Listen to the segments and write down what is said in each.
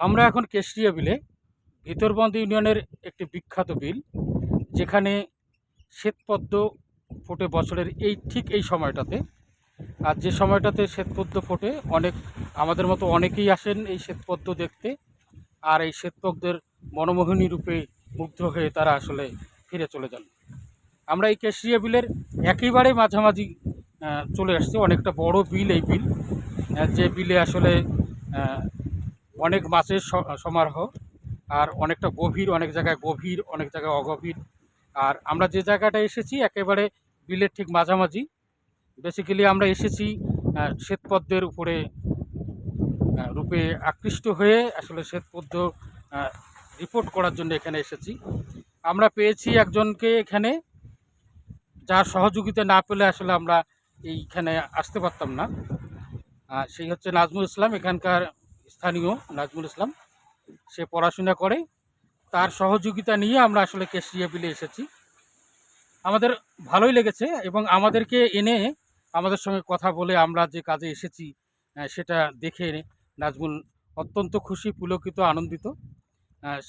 আমরা এখন কেশরিয়া বিলে ভিতরবন্দ ইউনিয়নের একটি বিখ্যাত বিল, যেখানে শ্বেতপদ্ম ফোটে বছরের এই ঠিক এই সময়টাতে। আর যে সময়টাতে শ্বেতপদ্ম ফোটে, অনেক আমাদের মতো অনেকেই আসেন এই শ্বেতপদ্ম দেখতে। আর এই শ্বেতপদ্মের মনোমোহিনী রূপে মুগ্ধ হয়ে তারা আসলে ফিরে চলে যান। আমরা এই কেশরিয়া বিলের একেবারে মাঝামাঝি চলে আসছি। অনেকটা বড় বিল এই বিল। যে বিলে আসলে অনেক মাছের সমারোহ, আর অনেকটা গভীর, অনেক জায়গায় গভীর, অনেক জায়গায় অগভীর। আর আমরা যে জায়গাটা এসেছি, একেবারে বিলের ঠিক মাঝামাঝি। বেসিক্যালি আমরা এসেছি শ্বেতপদ্মের উপরে রূপে আকৃষ্ট হয়ে আসলে শ্বেতপদ্ম রিপোর্ট করার জন্য এখানে এসেছি। আমরা পেয়েছি একজনকে এখানে, যার সহযোগিতা না পেলে আসলে আমরা এইখানে আসতে পারতাম না। সেই হচ্ছে নাজমুল ইসলাম। এখানকার স্থানীয় নাজমুল ইসলাম। সে পড়াশোনা করে, তার সহযোগিতা নিয়ে আমরা আসলে কেশরিয়া বিলে এসেছি। আমাদের ভালোই লেগেছে এবং আমাদেরকে এনে আমাদের সঙ্গে কথা বলে আমরা যে কাজে এসেছি সেটা দেখে নাজমুল অত্যন্ত খুশি, পুলকিত, আনন্দিত।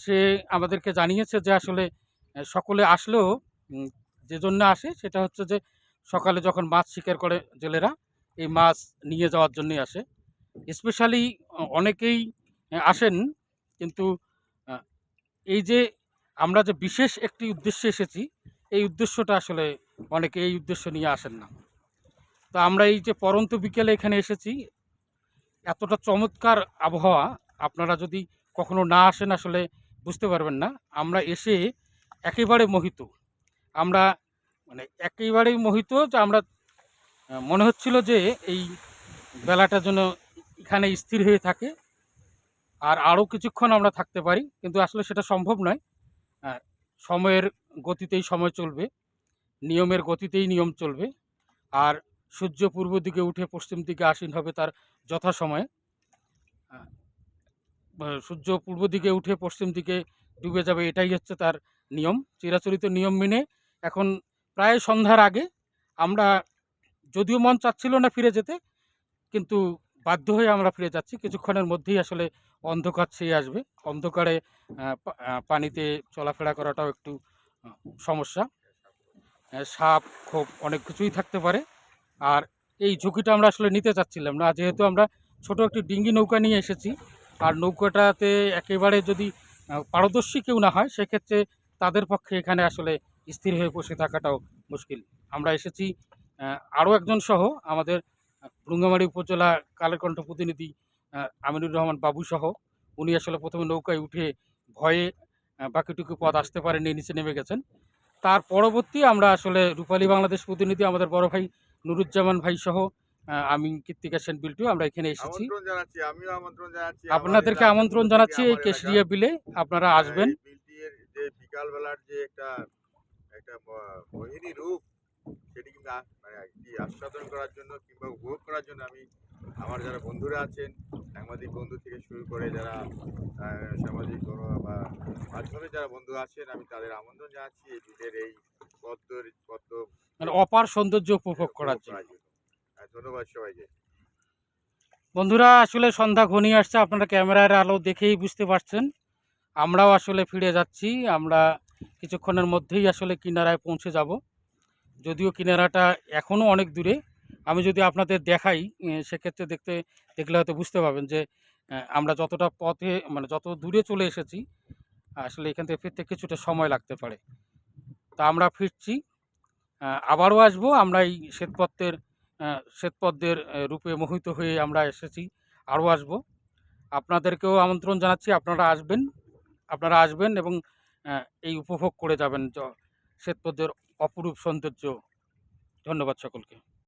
সে আমাদেরকে জানিয়েছে যে আসলে সকলে আসলেও যে জন্য আসে সেটা হচ্ছে যে সকালে যখন মাছ শিকার করে জেলেরা, এই মাছ নিয়ে যাওয়ার জন্যই আসে। স্পেশালি অনেকেই আসেন, কিন্তু এই যে আমরা যে বিশেষ একটি উদ্দেশ্যে এসেছি, এই উদ্দেশ্যটা আসলে অনেকে এই উদ্দেশ্য নিয়ে আসেন না। তো আমরা এই যে পরন্ত বিকেলে এখানে এসেছি, এতটা চমৎকার আবহাওয়া, আপনারা যদি কখনো না আসেন আসলে বুঝতে পারবেন না। আমরা এসে একেবারে মোহিত। আমরা মানে একেবারেই মোহিত যে আমরা মনে হচ্ছিল যে এই বেলাটা যেন এখানে স্থির হয়ে থাকে। আর আরও কিছুক্ষণ আমরা থাকতে পারি, কিন্তু আসলে সেটা সম্ভব নয়। সময়ের গতিতেই সময় চলবে, নিয়মের গতিতেই নিয়ম চলবে। আর সূর্য পূর্ব দিকে উঠে পশ্চিম দিকে আসীন হবে তার যথাসময়ে। সূর্য পূর্ব দিকে উঠে পশ্চিম দিকে ডুবে যাবে, এটাই হচ্ছে তার নিয়ম। চিরাচরিত নিয়ম মেনে এখন প্রায় সন্ধ্যার আগে আমরা, যদিও মন চাচ্ছিল না ফিরে যেতে, কিন্তু বাধ্য হয়ে আমরা ফিরে যাচ্ছি। কিছুক্ষণের মধ্যেই আসলে অন্ধকার ছেয়ে আসবে। অন্ধকারে পানিতে চলাফেরা করাটাও একটু সমস্যা। সাপ, খোপ অনেক কিছুই থাকতে পারে। আর এই ঝুঁকিটা আমরা আসলে নিতে চাচ্ছিলাম না। যেহেতু আমরা ছোট একটি ডিঙ্গি নৌকা নিয়ে এসেছি, আর নৌকাটাতে একেবারে যদি পারদর্শী কেউ না হয়, সেক্ষেত্রে তাদের পক্ষে এখানে আসলে স্থির হয়ে বসে থাকাটাও মুশকিল। আমরা এসেছি আরও একজন সহ আমাদের রুঙ্গামারি উপজেলা কালেকণ্ঠ প্রতিনিধি আমিনুর রহমান বাবু সহ উনি আসলে প্রথমে নৌকায় উঠে ভয়ে বাকিটুকু পথ আসতে পারেননি নিচে নেমে গেছেন। তার পরবর্তী আমরা আসলে রূপালী বাংলাদেশ প্রতিনিধি আমাদের বড় ভাই নুরুজ্জামান ভাই সহ আমি কৃত্তিকা সেন বিল্টু আমরা এখানে এসেছি। আপনাদেরকে আমন্ত্রণ জানাচ্ছি এই কেশরিয়া বিলে আপনারা আসবেন। বিকালবেলার যে একটা একটা রূপ সেটি কিন্তু মানে কি আস্বাদন করার জন্য কিংবা উপভোগ করার জন্য আমি আমার যারা বন্ধুরা আছেন সাংবাদিক বন্ধু থেকে শুরু করে যারা সামাজিক বা মাধ্যমে যারা বন্ধু আছেন আমি তাদের আমন্ত্রণ জানাচ্ছি এই বিলের এই পদ্ম পদ্ম মানে অপার সৌন্দর্য উপভোগ করার জন্য। জন্য। হ্যাঁ, ধন্যবাদ সবাইকে। বন্ধুরা আসলে সন্ধ্যা ঘনিয়ে আসছে আপনারা ক্যামেরার আলো দেখেই বুঝতে পারছেন। আমরাও আসলে ফিরে যাচ্ছি আমরা কিছুক্ষণের মধ্যেই আসলে কিনারায় পৌঁছে যাব। যদিও কিনারাটা এখনও অনেক দূরে। আমি যদি আপনাদের দেখাই সেক্ষেত্রে দেখতে, দেখলে হয়তো বুঝতে পারবেন যে আমরা যতটা পথে মানে যত দূরে চলে এসেছি, আসলে এখান থেকে ফিরতে কিছুটা সময় লাগতে পারে। তা আমরা ফিরছি আবারও আসব, আমরা এই শ্বেতপত্রের শ্বেতপদ্মের রূপে মোহিত হয়ে আমরা এসেছি, আরও আসব। আপনাদেরকেও আমন্ত্রণ জানাচ্ছি, আপনারা আসবেন আপনারা আসবেন এবং এই উপভোগ করে যাবেন শ্বেতপদ্মের অপরূপ সৌন্দর্য। ধন্যবাদ সকলকে।